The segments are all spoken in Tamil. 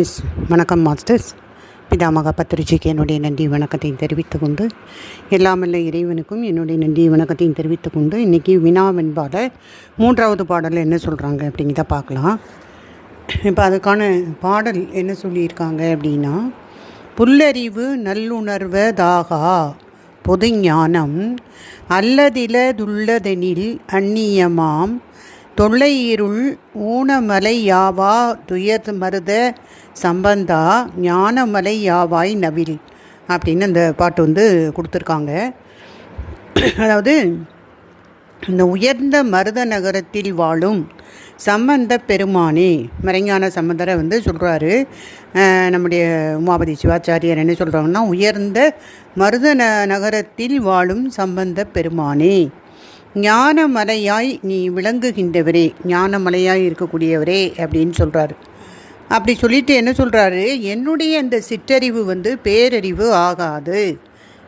எஸ் வணக்கம் மாஸ்டர்ஸ். பிதாமகா பத்திரிஜிக்கு என்னுடைய நன்றி வணக்கத்தையும் தெரிவித்து கொண்டு எல்லாமல்ல இறைவனுக்கும் என்னுடைய நன்றி வணக்கத்தையும் தெரிவித்து கொண்டு இன்றைக்கி வினாவென்பாட மூன்றாவது பாடலில் என்ன சொல்கிறாங்க அப்படிங்கிறத பார்க்கலாம். இப்போ அதுக்கான பாடல் என்ன சொல்லியிருக்காங்க அப்படின்னா புல்லறிவு நல்லுணர்வதாகா பொது ஞானம் அல்லதிலதுள்ளதெனில் அந்நியமாம் தொல்லையிருள் ஊனமலை யாவா துயர் மருத சம்பந்தா ஞானமலை யாவாய் நவில் அப்படின்னு அந்த பாட்டு வந்து கொடுத்துருக்காங்க. அதாவது இந்த உயர்ந்த மருத நகரத்தில் வாழும் சம்பந்த பெருமானே மறைஞான சம்பந்தரை வந்து சொல்கிறாரு நம்முடைய உமாபதி சிவாச்சாரியர் என்ன சொல்கிறாங்கன்னா உயர்ந்த மருத ந நகரத்தில் வாழும் சம்பந்த பெருமானே. ஞானமலையாய் நீ விளங்குகின்றவரே ஞானமலையாய் இருக்கக்கூடியவரே அப்படின்னு சொல்கிறாரு அப்படி சொல்லிட்டு என்ன சொல்கிறாரு என்னுடைய அந்த சிற்றறிவு வந்து பேரறிவு ஆகாது.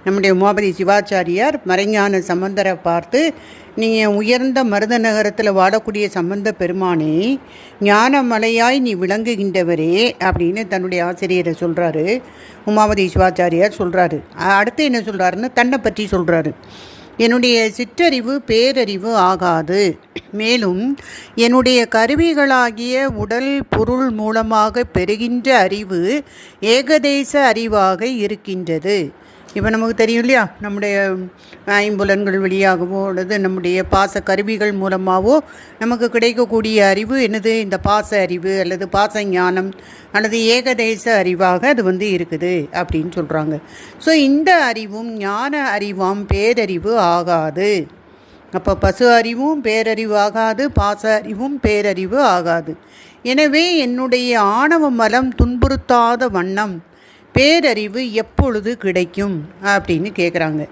நம்முடைய உமாபதி சிவாச்சாரியார் மறைஞான சம்பந்தரை பார்த்து நீங்கள் உயர்ந்த மருத நகரத்தில் வாழக்கூடிய சம்பந்த பெருமானே ஞானமலையாய் நீ விளங்குகின்றவரே அப்படின்னு தன்னுடைய ஆசிரியரை சொல்கிறாரு உமாபதி சிவாச்சாரியார் சொல்கிறாரு அடுத்து என்ன சொல்கிறாருன்னு தன்னை பற்றி சொல்கிறாரு என்னுடைய சிற்றறிவு பேரறிவு ஆகாது. மேலும் என்னுடைய கருவிகளாகிய உடல் பொருள் மூலமாக பெறுகின்ற அறிவு ஏகதேச அறிவாக இருக்கின்றது. இப்போ நமக்கு தெரியும் இல்லையா? நம்முடைய ஐம்புலன்கள் வழியாகவோ அல்லது நம்முடைய பாச கருவிகள் மூலமாகவோ நமக்கு கிடைக்கக்கூடிய அறிவு என்னது? இந்த பாச அறிவு அல்லது பாச ஞானம் அல்லது ஏகதேச அறிவாக அது வந்து இருக்குது அப்படின்னு சொல்கிறாங்க ஸோ இந்த அறிவும் ஞான அறிவாம் பேரறிவு ஆகாது. அப்போ பசு அறிவும் பேரறிவு ஆகாது பாச அறிவும் பேரறிவு ஆகாது. எனவே என்னுடைய ஆணவ மலம் துன்புறுத்தாத வண்ணம் பேரறிவு எப்பொழுது கிடைக்கும் அப்படின்னு கேட்குறாங்க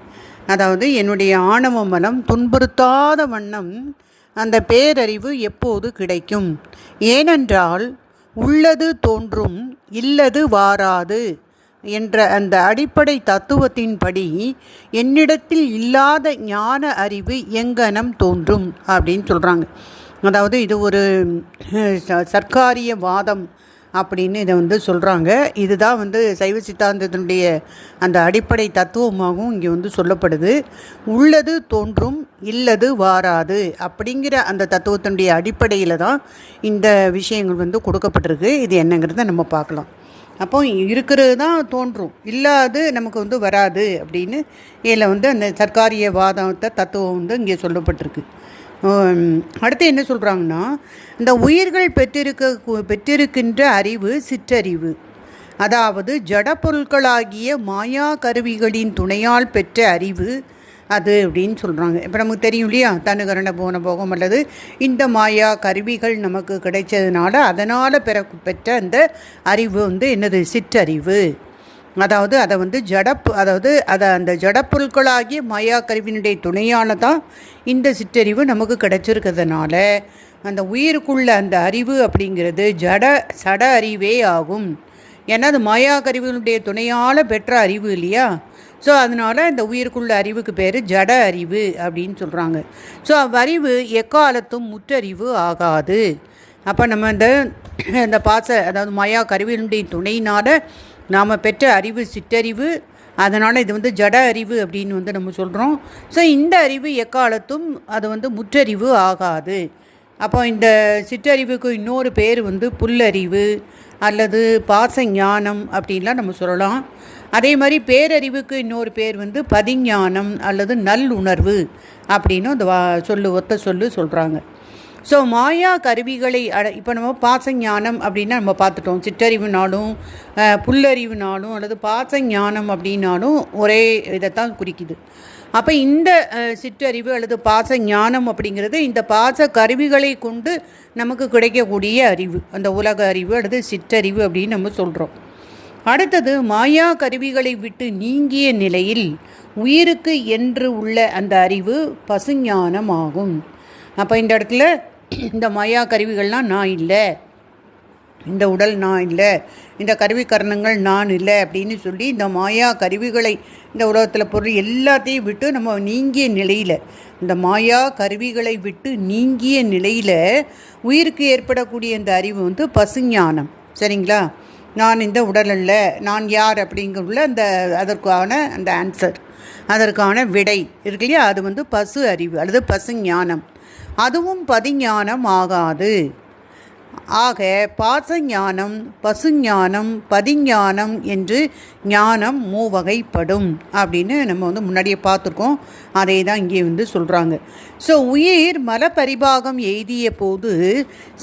அதாவது என்னுடைய ஆணவ மலம் துன்புறுத்தாத வண்ணம் அந்த பேரறிவு எப்போது கிடைக்கும்? ஏனென்றால் உள்ளது தோன்றும் இல்லது வாராது என்ற அந்த அடிப்படை தத்துவத்தின்படி என்னிடத்தில் இல்லாத ஞான அறிவு எங்கனம் தோன்றும் அப்படின்னு சொல்கிறாங்க அதாவது இது ஒரு சர்க்காரிய வாதம் அப்படின்னு இதை வந்து சொல்கிறாங்க இதுதான் வந்து சைவ சித்தாந்தத்தினுடைய அந்த அடிப்படை தத்துவமாகவும் இங்கே வந்து சொல்லப்படுது. உள்ளது தோன்றும் இல்லது வாராது அப்படிங்கிற அந்த தத்துவத்தினுடைய அடிப்படையில் தான் இந்த விஷயங்கள் வந்து கொடுக்கப்பட்டிருக்கு. இது என்னங்கிறத நம்ம பார்க்கலாம். அப்போ இருக்கிறது தான் தோன்றும் இல்லாது நமக்கு வந்து வராது அப்படின்னு இதில் வந்து அந்த சர்க்காரிய வாதத்தை தத்துவம் வந்து இங்கே சொல்லப்பட்டிருக்கு. அடுத்து என்ன சொல்கிறாங்கன்னா இந்த உயிர்கள் பெற்றிருக்க பெற்றிருக்கின்ற அறிவு சிற்றறிவு. அதாவது ஜடப்பொருட்களாகிய மாயா கருவிகளின் துணையால் பெற்ற அறிவு அது அப்படின்னு சொல்கிறாங்க இப்போ நமக்கு தெரியும் இல்லையா? தனுகரண போன போகம் அல்லது இந்த மாயா கருவிகள் நமக்கு கிடைச்சதுனால அதனால் பெற பெற்ற அந்த அறிவு வந்து என்னது? சிற்றறிவு. அதாவது அதை வந்து ஜடப்பு அதாவது அதை அந்த ஜடப்பொருட்களாகிய மாயா கருவினுடைய துணையால் தான் இந்த சிற்றறிவு நமக்கு கிடைச்சிருக்கிறதுனால அந்த உயிருக்குள்ள அந்த அறிவு அப்படிங்கிறது ஜட சட அறிவே ஆகும். ஏன்னா அது மாயா கருவிகளுடைய துணையால் பெற்ற அறிவு இல்லையா? ஸோ அதனால் இந்த உயிருக்குள்ள அறிவுக்கு பேர் ஜட அறிவு அப்படின்னு சொல்கிறாங்க ஸோ அவ்வறிவு எக்காலத்தும் முற்றறிவு ஆகாது. அப்போ நம்ம இந்த இந்த பாச அதாவது மாயா கருவியினுடைய துணையினால் நாம் பெற்ற அறிவு சிற்றறிவு அதனால் இது வந்து ஜட அறிவு அப்படின்னு வந்து நம்ம சொல்கிறோம் ஸோ இந்த அறிவு எக்காலத்தும் அது வந்து முற்றறிவு ஆகாது. அப்போ இந்த சிற்றறிவுக்கு இன்னொரு பேர் வந்து புல்லறிவு அல்லது பாச ஞானம் அப்படின்லாம் நம்ம சொல்லலாம். அதே மாதிரி பேரறிவுக்கு இன்னொரு பேர் வந்து பதிஞானம் அல்லது நல்லுணர்வு அப்படின்னு அந்த வா சொல்லு ஒத்த சொல்லு சொல்கிறாங்க ஸோ மாயா கருவிகளை அட இப்போ நம்ம பாசஞானம் அப்படின்னா நம்ம பார்த்துட்டோம். சிற்றறிவு நாடும் புல்லறிவு நாடும் அல்லது பாசஞானம் அப்படின்னாலும் ஒரே இதைத்தான் குறிக்குது. அப்போ இந்த சிற்றறிவு அல்லது பாச ஞானம் அப்படிங்கிறது இந்த பாச கருவிகளை கொண்டு நமக்கு கிடைக்கக்கூடிய அறிவு. அந்த உலக அறிவு அல்லது சிற்றறிவு அப்படின்னு நம்ம சொல்கிறோம் அடுத்தது மாயா கருவிகளை விட்டு நீங்கிய நிலையில் உயிருக்கு என்று உள்ள அந்த அறிவு பசுஞானம் ஆகும் அப்போ இந்த இடத்துல இந்த மாயா கருவிகள்லாம் நான் இல்லை. இந்த உடல் நான் இல்லை. இந்த கருவிக்கரணங்கள் நான் இல்லை அப்படின்னு சொல்லி இந்த மாயா கருவிகளை இந்த உலகத்தில் பொருள் எல்லாத்தையும் விட்டு நம்ம நீங்கிய நிலையில் இந்த மாயா கருவிகளை விட்டு நீங்கிய நிலையில் உயிருக்கு ஏற்படக்கூடிய இந்த அறிவு வந்து பசுஞானம். சரிங்களா? நான் இந்த உடல் அல்ல நான் யார் அப்படிங்குள்ள அந்த அதற்கான அந்த ஆன்சர் அதற்கான விடை இருக்கு இல்லையா? அது வந்து பசு அறிவு அல்லது பசுஞானம். அதுவும் பதிஞானம் ஆகாது ஆக பாசஞானம் பசுஞானம் பதிஞானம் என்று ஞானம் மூவகைப்படும் அப்படின்னு நம்ம வந்து முன்னாடியே பார்த்துருக்கோம். அதை தான் இங்கே வந்து சொல்கிறாங்க ஸோ உயிர் மலப்பரிபாகம் எய்திய போது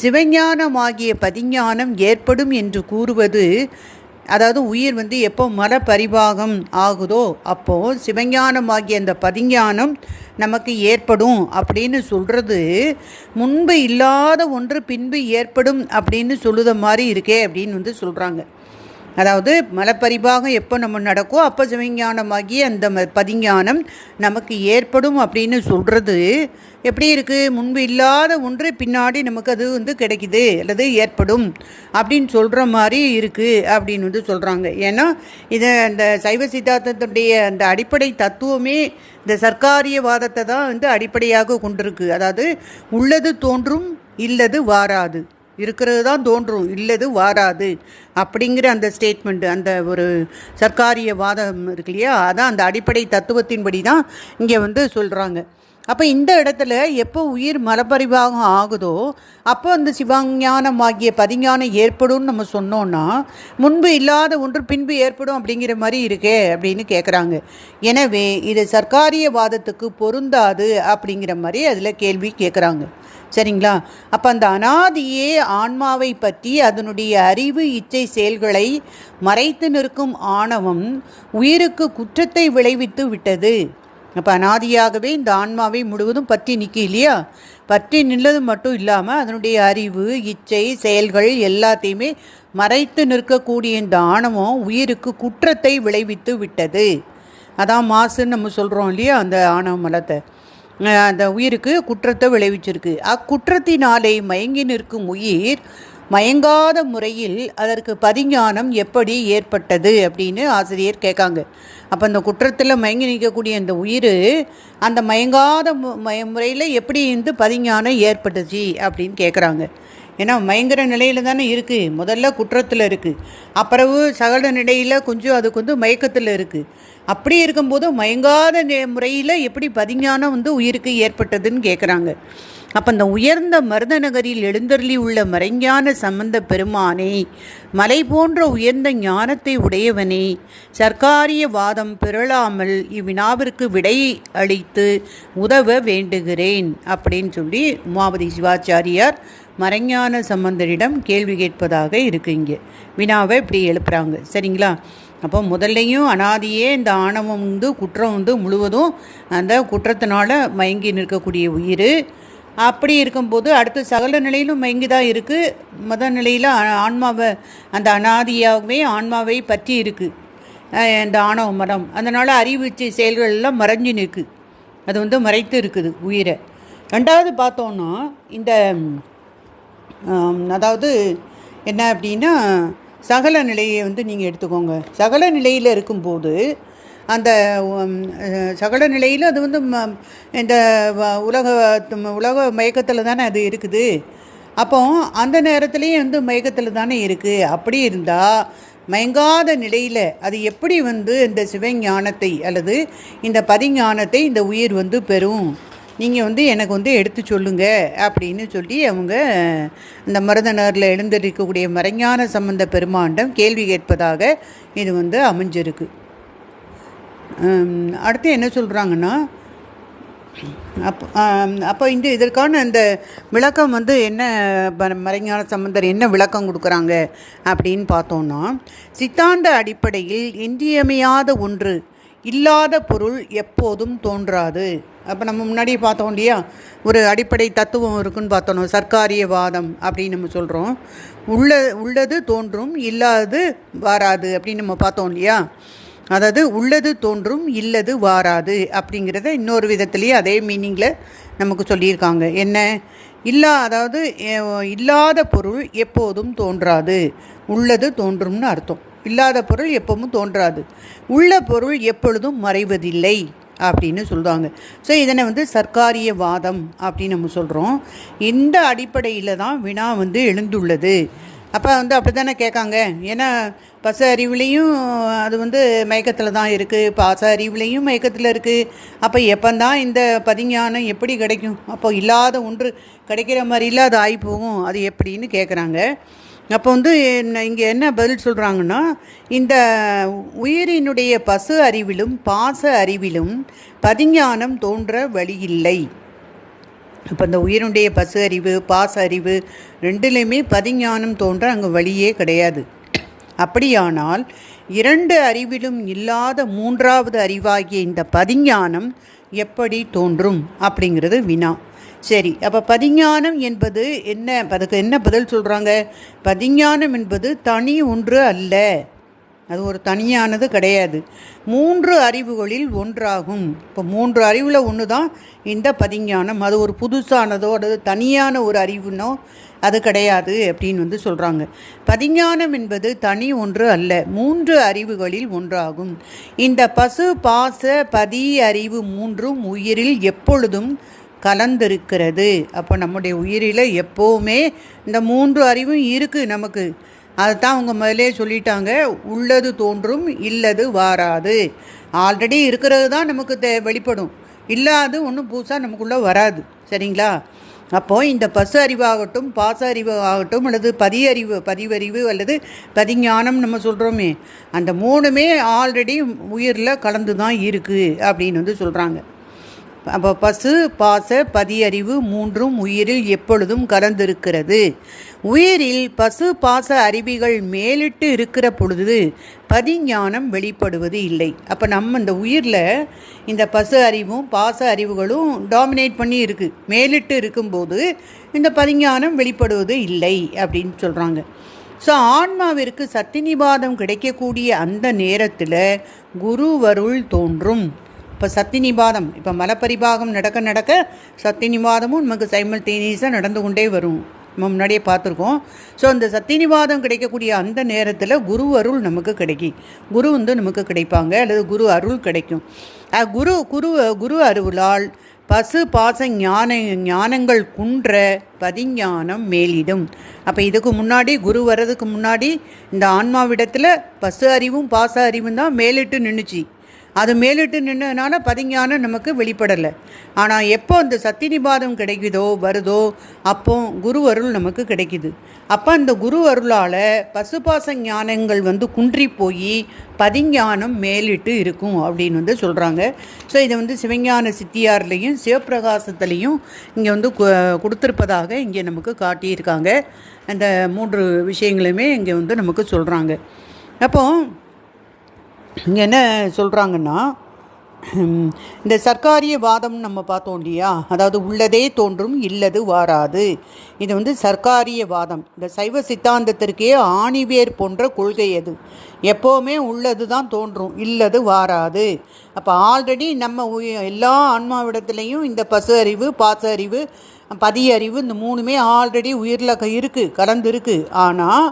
சிவஞானமாகிய பதிஞானம் ஏற்படும் என்று கூறுவது அதாவது உயிர் வந்து எப்போ மலப்பரிபாகம் ஆகுதோ அப்போது சிவஞானமாகிய அந்த பதிஞானம் நமக்கு ஏற்படும் அப்படின்னு சொல்கிறது முன்பு இல்லாத ஒன்று பின்பு ஏற்படும் அப்படின்னு சொல்லுத மாதிரி இருக்கே அப்படின்னு வந்து சொல்கிறாங்க அதாவது மலப்பரிபாகம் எப்போ நம்ம நடக்கோ அப்போ சிவஞானமாகி அந்த ம பதிஞானம் நமக்கு ஏற்படும் அப்படின்னு சொல்கிறது எப்படி இருக்குது முன்பு இல்லாத ஒன்று பின்னாடி நமக்கு அது வந்து கிடைக்குது அல்லது ஏற்படும் அப்படின்னு சொல்கிற மாதிரி இருக்குது அப்படின்னு வந்து சொல்கிறாங்க ஏன்னா இதை அந்த சைவ சித்தாந்தத்துடைய அந்த அடிப்படை தத்துவமே இந்த சர்க்காரியவாதத்தை தான் வந்து அடிப்படையாக கொண்டிருக்கு. அதாவது உள்ளது தோன்றும் இல்லது வாராது. இருக்கிறது தான் தோன்றும். இல்லது வாராது. அப்படிங்கிற அந்த ஸ்டேட்மெண்ட் அந்த ஒரு சர்க்காரிய வாதம் இருக்கு இல்லையா? அதான் அந்த அடிப்படை தத்துவத்தின்படி தான் இங்கே வந்து சொல்கிறாங்க அப்போ இந்த இடத்துல எப்போ உயிர் மலப்பரிவாகம் ஆகுதோ அப்போ அந்த சிவஞானம் ஆகிய பதிஞானம் ஏற்படும்னு நம்ம சொன்னோன்னா முன்பு இல்லாத ஒன்று பின்பு ஏற்படும் அப்படிங்கிற மாதிரி இருக்கே அப்படின்னு கேட்குறாங்க எனவே இது சர்க்காரிய வாதத்துக்கு பொருந்தாது அப்படிங்கிற மாதிரி அதில் கேள்வி கேட்குறாங்க சரிங்களா? அப்போ அந்த அனாதியே ஆன்மாவை பற்றி அதனுடைய அறிவு இச்சை செயல்களை மறைத்து நிற்கும் ஆணவம் உயிருக்கு குற்றத்தை விளைவித்து விட்டது. அப்போ அனாதியாகவே இந்த ஆன்மாவை முழுவதும் பற்றி நிற்க இல்லையா? பற்றி நில்லது மட்டும் இல்லாமல் அதனுடைய அறிவு இச்சை செயல்கள் எல்லாத்தையுமே மறைத்து நிற்கக்கூடிய இந்த ஆணவம் உயிருக்கு குற்றத்தை விளைவித்து விட்டது. அதான் மாசுன்னு நம்ம சொல்கிறோம் இல்லையா? அந்த ஆணவ மலத்தை. அந்த உயிருக்கு குற்றத்தை விளைவிச்சிருக்கு. அக்குற்றத்தினாலே மயங்கி நிற்கும் உயிர் மயங்காத முறையில் அதற்கு பதிஞானம் எப்படி ஏற்பட்டது அப்படின்னு ஆசிரியர் கேட்காங்க. அப்போ அந்த குற்றத்தில் மயங்கி நிற்கக்கூடிய அந்த உயிர் அந்த மயங்காத மய முறையில் எப்படி இருந்து பதிஞானம் ஏற்பட்டுச்சு அப்படின்னு கேட்குறாங்க. ஏன்னா பயங்கர நிலையில் தானே இருக்குது முதல்ல குற்றத்தில் இருக்குது அப்புறவு சகல நிலையில் கொஞ்சம் அதுக்கு வந்து மயக்கத்தில் இருக்குது அப்படி இருக்கும்போது மயங்காத முறையில் எப்படி பதிஞானம் வந்து உயிருக்கு ஏற்பட்டதுன்னு கேட்குறாங்க அப்போ அந்த உயர்ந்த மருத நகரில் எழுந்தருளி உள்ள மறைஞான சம்பந்த பெருமானே மலை போன்ற உயர்ந்த ஞானத்தை உடையவனே சர்க்காரிய வாதம் பிறழாமல் இவ்வினாவிற்கு விடை அளித்து உதவ வேண்டுகிறேன் அப்படின்னு சொல்லி உமாபதி சிவாச்சாரியார் மறைஞான சம்பந்தரிடம் கேள்வி கேட்பதாக இருக்குது இங்கே. வினாவை இப்படி எழுப்புறாங்க. சரிங்களா? அப்போ முதல்லையும் அனாதியே இந்த ஆணவம் வந்து குற்றம் வந்து முழுவதும் அந்த குற்றத்தினால மயங்கி நிற்கக்கூடிய உயிர். அப்படி இருக்கும்போது அடுத்த சகல நிலையிலும் மயங்கி தான் இருக்குது மத நிலையில் ஆன்மாவை அந்த அனாதியாகவே ஆன்மாவை பற்றி இருக்குது இந்த ஆணவ மரம். அதனால் அறிவிச்சை செயல்கள்லாம் மறைஞ்சு நிற்கு. அது வந்து மறைத்து இருக்குது உயிரை. ரெண்டாவது பார்த்தோன்னா இந்த அதாவது என்ன அப்படின்னா சகல நிலையை வந்து நீங்கள் எடுத்துக்கோங்க. சகல நிலையில் இருக்கும்போது அந்த சகல நிலையில் அது வந்து இந்த உலக உலக மயக்கத்தில் தானே அது இருக்குது. அப்போ அந்த நேரத்துலேயும் வந்து மயக்கத்தில் தானே இருக்குது அப்படி இருந்தால் மயங்காத நிலையில் அது எப்படி வந்து இந்த சிவஞானத்தை அல்லது இந்த பதிஞானத்தை இந்த உயிர் வந்து பெறும்? நீங்கள் வந்து எனக்கு வந்து எடுத்து சொல்லுங்க அப்படின்னு சொல்லி அவங்க இந்த மருதநரில் எழுந்திருக்கக்கூடிய மறைஞான சம்பந்த பெருமாண்டம் கேள்வி கேட்பதாக இது வந்து அமைஞ்சிருக்கு. அடுத்து என்ன சொல்கிறாங்கன்னா அப்போ அப்போ இந்த இதற்கான அந்த விளக்கம் வந்து என்ன மறைஞான சம்பந்தர் என்ன விளக்கம் கொடுக்குறாங்க அப்படின்னு பார்த்தோன்னா சித்தாந்த அடிப்படையில் இன்றியமையாத ஒன்று இல்லாத பொருள் எப்போதும் தோன்றாது. அப்போ நம்ம முன்னாடி பார்த்தோம் இல்லையா? ஒரு அடிப்படை தத்துவம் இருக்குன்னு பார்த்தோம். சர்க்காரியவாதம் அப்படின்னு நம்ம சொல்கிறோம் உள்ள உள்ளது தோன்றும் இல்லாதது வாராது அப்படின்னு நம்ம பார்த்தோம் இல்லையா? அதாவது உள்ளது தோன்றும் இல்லது வாராது அப்படிங்கிறத இன்னொரு விதத்துலேயே அதே மீனிங்கில் நமக்கு சொல்லியிருக்காங்க. என்ன? இல்லா அதாவது இல்லாத பொருள் எப்போதும் தோன்றாது. உள்ளது தோன்றும்னு அர்த்தம். இல்லாத பொருள் எப்பவும் தோன்றாது. உள்ள பொருள் எப்பொழுதும் மறைவதில்லை அப்படின்னு சொல்லுவாங்க ஸோ இதனை வந்து சர்க்காரிய வாதம் அப்படின்னு நம்ம சொல்கிறோம் இந்த அடிப்படையில் தான் வினா வந்து எழுந்துள்ளது. அப்போ வந்து அப்படி தானே கேட்காங்க? ஏன்னா பச அறிவுலேயும் அது வந்து மயக்கத்தில் தான் இருக்குது பாச அறிவுலேயும் மயக்கத்தில் இருக்குது அப்போ எப்போந்தான் இந்த பதிஞானம் எப்படி கிடைக்கும்? அப்போ இல்லாத ஒன்று கிடைக்கிற மாதிரி அது ஆகி போகும். அது எப்படின்னு கேட்குறாங்க. அப்போ வந்து இங்கே என்ன பதில் சொல்கிறாங்கன்னா இந்த உயிரினுடைய பசு அறிவிலும் பாச அறிவிலும் பதிஞானம் தோன்ற வழியில்லை. இப்போ இந்த உயிரினுடைய பசு அறிவு பாச அறிவு ரெண்டுலேயுமே பதிஞானம் தோன்ற அங்கே வழியே கிடையாது. அப்படியானால் இரண்டு அறிவிலும் இல்லாத மூன்றாவது அறிவாகிய இந்த பதிஞானம் எப்படி தோன்றும் அப்படிங்கிறது வினா. சரி அப்போ பதிஞானம் என்பது என்ன? அதுக்கு என்ன பதில் சொல்கிறாங்க பதிஞானம் என்பது தனி ஒன்று அல்ல. அது ஒரு தனியானது கிடையாது. மூன்று அறிவுகளில் ஒன்றாகும். இப்போ மூன்று அறிவில் ஒன்று தான் இந்த பதிஞானம். அது ஒரு புதுசானதோ அல்லது தனியான ஒரு அறிவுனோ அது கிடையாது அப்படின்னு வந்து சொல்கிறாங்க பதிஞானம் என்பது தனி ஒன்று அல்ல. மூன்று அறிவுகளில் ஒன்றாகும். இந்த பசு பாச பதி அறிவு மூன்றும் உயிரில் எப்பொழுதும் கலந்திருக்கிறது. அப்போ நம்முடைய உயிரில் எப்போவுமே இந்த மூன்று அறிவும் இருக்குது நமக்கு. அதுதான் அவங்க முதலே சொல்லிட்டாங்க. உள்ளது தோன்றும் இல்லது வாராது. ஆல்ரெடி இருக்கிறது தான் நமக்கு தே வெளிப்படும். இல்லாது ஒன்றும் புதுசாக நமக்குள்ளே வராது. சரிங்களா? அப்போது இந்த பசு அறிவாகட்டும் பாச அறிவு ஆகட்டும் அல்லது பதி அறிவு பதிவறிவு அல்லது பதிஞானம் நம்ம சொல்கிறோமே அந்த மூணுமே ஆல்ரெடி உயிரில் கலந்து தான் இருக்குது அப்படின்னு வந்து சொல்கிறாங்க அப்போ பசு பாச பதியறிவு மூன்றும் உயிரில் எப்பொழுதும் கலந்திருக்கிறது. உயிரில் பசு பாச அறிவிகள் மேலிட்டு இருக்கிற பொழுது பதிஞானம் வெளிப்படுவது இல்லை. அப்போ நம்ம இந்த உயிரில் இந்த பசு அறிவும் பாச அறிவுகளும் டாமினேட் பண்ணி இருக்குது மேலிட்டு இருக்கும்போது இந்த பதிஞானம் வெளிப்படுவது இல்லை அப்படின்னு சொல்கிறாங்க ஸோ ஆன்மாவிற்கு சத்தினிபாதம் கிடைக்கக்கூடிய அந்த நேரத்தில் குருவருள் தோன்றும். இப்போ சக்தி நிபாதம் இப்போ மலப்பரிபாகம் நடக்க நடக்க சக்தி நிபாதமும் நமக்கு சைமல் தேனீஸாக நடந்து கொண்டே வரும். நம்ம முன்னாடியே பார்த்துருக்கோம். ஸோ அந்த சக்தி நிவாதம் கிடைக்கக்கூடிய அந்த நேரத்தில் குரு அருள் நமக்கு கிடைக்கும். குரு வந்து நமக்கு கிடைப்பாங்க. அல்லது குரு அருள் கிடைக்கும். குரு குரு குரு அருளால் பசு பாச ஞான ஞானங்கள் குன்ற பதிஞானம் மேலிடும். அப்போ இதுக்கு முன்னாடி குரு வர்றதுக்கு முன்னாடி இந்த ஆன்மாவிடத்தில் பசு அறிவும் பாச அறிவும் தான் மேலிட்டு நின்றுச்சு அது மேலிட்டு நின்றதுனால பதிஞானம் நமக்கு வெளிப்படலை. ஆனால் எப்போ அந்த சத்தி நிபாதம் கிடைக்குதோ வருதோ அப்போ குரு அருள் நமக்கு கிடைக்குது. அப்போ அந்த குரு அருளால் பசுபாச ஞானங்கள் வந்து குன்றி போய் பதிஞானம் மேலிட்டு இருக்கும் அப்படின்னு வந்து சொல்கிறாங்க ஸோ இதை வந்து சிவஞான சித்தியார்லேயும் சிவப்பிரகாசத்துலேயும் இங்கே வந்து கொடுத்துருப்பதாக இங்கே நமக்கு காட்டியிருக்காங்க. அந்த மூன்று விஷயங்களுமே இங்கே வந்து நமக்கு சொல்கிறாங்க அப்போது இங்கே என்ன சொல்கிறாங்கன்னா இந்த சர்க்காரிய வாதம் நம்ம பார்த்தோம் இல்லையா? அதாவது உள்ளதே தோன்றும் இல்லது வாராது. இது வந்து சர்க்காரிய வாதம். இந்த சைவ சித்தாந்தத்திற்கே ஆணிவேர் போன்ற கொள்கை அது. எப்போவுமே உள்ளது தான் தோன்றும் இல்லது வாராது. அப்போ ஆல்ரெடி நம்ம எல்லா ஆன்மாவிடத்துலேயும் இந்த பசு அறிவு பாச அறிவு பதி அறிவு இந்த மூணுமே ஆல்ரெடி உயிரில் இருக்குது கலந்து இருக்குது ஆனால்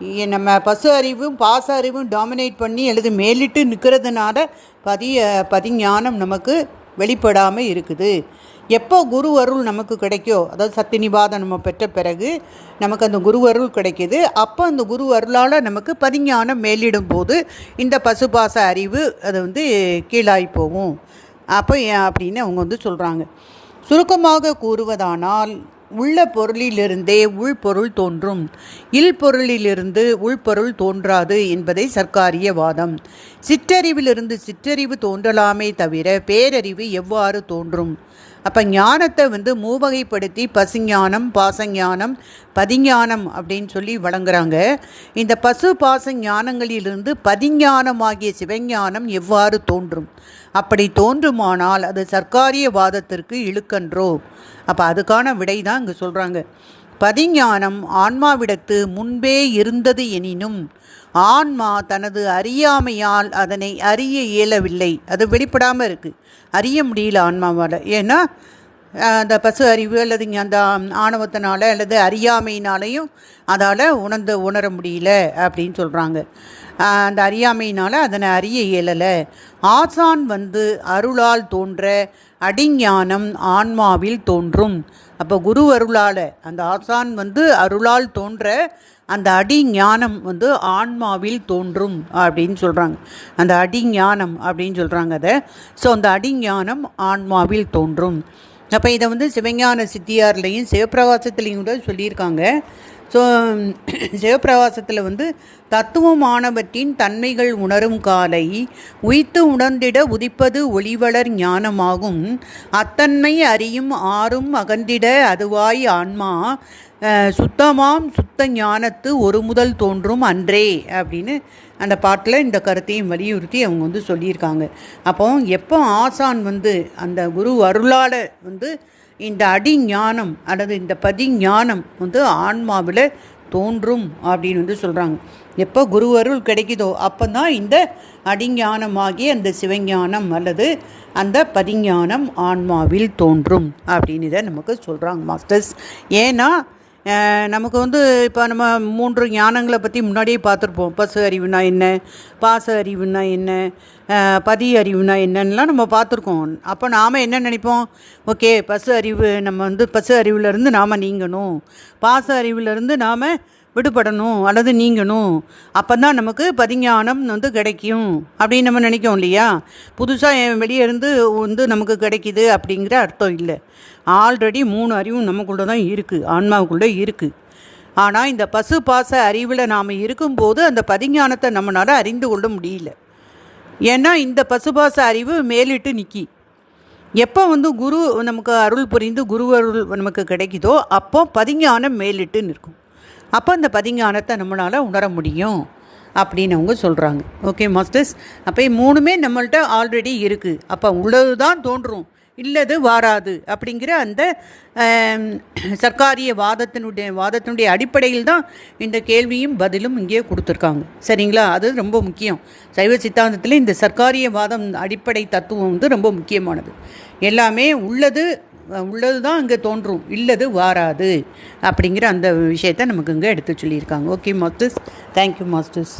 நம்ம பசு அறிவும் பாச அறிவும் டாமினேட் பண்ணி அல்லது மேலிட்டு நிற்கிறதுனால பதிய பதிஞானம் நமக்கு வெளிப்படாமல் இருக்குது. எப்போ குரு அருள் நமக்கு கிடைக்கோ அதாவது சக்தி நம்ம பெற்ற பிறகு நமக்கு அந்த குரு அருள் கிடைக்கிது. அப்போ அந்த குரு அருளால் நமக்கு பதிஞானம் மேலிடும் போது இந்த பசுபாச அறிவு அது வந்து கீழாகி போகும். அப்போ அப்படின்னு அவங்க வந்து சொல்கிறாங்க சுருக்கமாக கூறுவதானால் உள்ள பொருளிலிருந்தே உள்பொருள் தோன்றும். இல்பொருளிலிருந்து உள்பொருள் தோன்றாது என்பதை சர்க்காரிய வாதம். சிற்றறிவிலிருந்து சிற்றறிவு தோன்றலாமே தவிர பேரறிவு எவ்வாறு தோன்றும்? அப்போ ஞானத்தை வந்து மூவகைப்படுத்தி பசுஞானம் பாசஞானம் பதிஞானம் அப்படின்னு சொல்லி வழங்குறாங்க. இந்த பசு பாச ஞானங்களிலிருந்து பதிஞானமாகிய சிவஞானம் எவ்வாறு தோன்றும்? அப்படி தோன்றுமானால் அது சர்க்காரிய வாதத்திற்கு இழுக்கன்றோ. அப்போ அதுக்கான விடை தான் இங்கே சொல்கிறாங்க பதிஞானம் ஆன்மாவிடத்து முன்பே இருந்தது எனினும் ஆன்மா தனது அறியாமையால் அதனை அறிய இயலவில்லை. அது வெளிப்படாமல் இருக்குது அறிய முடியல ஆன்மாவால். ஏன்னா அந்த பசு அறிவு அல்லது அந்த ஆணவத்தினால அல்லது அறியாமையினாலையும் அதால் உணர்ந்து உணர முடியல அப்படின்னு சொல்கிறாங்க அந்த அறியாமையினால் அதனை அறிய இயலலை. ஆசான் வந்து அருளால் தோன்ற அடிஞானம் ஆன்மாவில் தோன்றும். அப்போ குரு அருளால் அந்த ஆசான் வந்து அருளால் தோன்ற அந்த அடி ஞானம் வந்து ஆன்மாவில் தோன்றும் அப்படின்னு சொல்கிறாங்க அந்த அடி ஞானம் அப்படின்னு சொல்கிறாங்க அதை. ஸோ அந்த அடி ஞானம் ஆன்மாவில் தோன்றும். அப்போ இதை வந்து சிவஞான சித்தியார்லேயும் சிவப்பிரகாசத்துலேயும் கூட சொல்லியிருக்காங்க. ஸோ சிவப்பிரவாசத்தில் வந்து தத்துவமானவற்றின் தன்மைகள் உணரும் காலை உய்த்து உணர்ந்திட உதிப்பது ஒளிவளர் ஞானமாகும். அத்தன்மை அறியும் ஆறும் அகந்திட அதுவாய் ஆன்மா சுத்தமாம் சுத்த ஞானத்து ஒரு முதல் தோன்றும் அன்றே அப்படின்னு அந்த பாட்டில் இந்த கருத்தையும் வலியுறுத்தி அவங்க வந்து சொல்லியிருக்காங்க. அப்போ எப்போ ஆசான் வந்து அந்த குரு அருளால் வந்து இந்த அடி ஞானம் அல்லது இந்த பதி ஞானம் வந்து ஆன்மாவில் தோன்றும் அப்படின்னு வந்து சொல்கிறாங்க எப்போ குரு அருள் கிடைக்குதோ அப்போ தான் இந்த அடிஞானமாகிய அந்த சிவஞானம் அல்லது அந்த பதிஞானம் ஆன்மாவில் தோன்றும் அப்படின்னு இதை நமக்கு சொல்கிறாங்க மாஸ்டர்ஸ். ஏன்னா நமக்கு வந்து இப்போ நம்ம மூன்று ஞானங்களை பற்றி முன்னாடியே பார்த்துருப்போம். பசு அறிவுனா என்ன பாச அறிவுனா என்ன பதி அறிவுனா என்னன்னெலாம் நம்ம பார்த்துருக்கோம். அப்போ நாம் என்ன நினைப்போம்? ஓகே பசு அறிவு நம்ம வந்து பசு அறிவுலேருந்து நாம் நீங்கணும். பாச அறிவுலேருந்து நாம் விடுபடணும் அல்லது நீங்கணும். அப்போ தான் நமக்கு பதிஞானம் வந்து கிடைக்கும் அப்படின்னு நம்ம நினைக்கோம் இல்லையா? புதுசாக வெளியே இருந்து வந்து நமக்கு கிடைக்கிது அப்படிங்கிற அர்த்தம் இல்லை. ஆல்ரெடி மூணு அறிவும் நமக்குள்ளே தான் இருக்குது ஆன்மாவுக்குள்ளே இருக்குது ஆனால் இந்த பசு பாச அறிவில் நாம் இருக்கும்போது அந்த பதிஞானத்தை நம்மளால் அறிந்து கொள்ள முடியல. ஏன்னா இந்த பசுபாச அறிவு மேலிட்டு நிற்கி எப்போ வந்து குரு நமக்கு அருள் புரிந்து குரு அருள் நமக்கு கிடைக்குதோ அப்போ பதிஞானம் மேலிட்டு நிற்கும். அப்போ அந்த பதிஞானத்தை நம்மளால் உணர முடியும் அப்படின்னு அவங்க சொல்கிறாங்க ஓகே மாஸ்டர்ஸ் அப்போ மூணுமே நம்மள்கிட்ட ஆல்ரெடி இருக்குது அப்போ உள்ளது தான் தோன்றும். இல்லது வாராது அப்படிங்கிற அந்த சர்க்காரிய வாதத்தினுடைய வாதத்தினுடைய அடிப்படையில் தான் இந்த கேள்வியும் பதிலும் இங்கே கொடுத்துருக்காங்க. சரிங்களா? அது ரொம்ப முக்கியம். சைவ சித்தாந்தத்தில் இந்த சர்க்காரிய வாதம் அடிப்படை தத்துவம் வந்து ரொம்ப முக்கியமானது. எல்லாமே உள்ளது உள்ளது தான் அங்கே தோன்றும். இல்லது வாராது. அப்படிங்கிற அந்த விஷயத்தை நமக்கு இங்கே எடுத்து சொல்லியிருக்காங்க. Okay masters thank you masters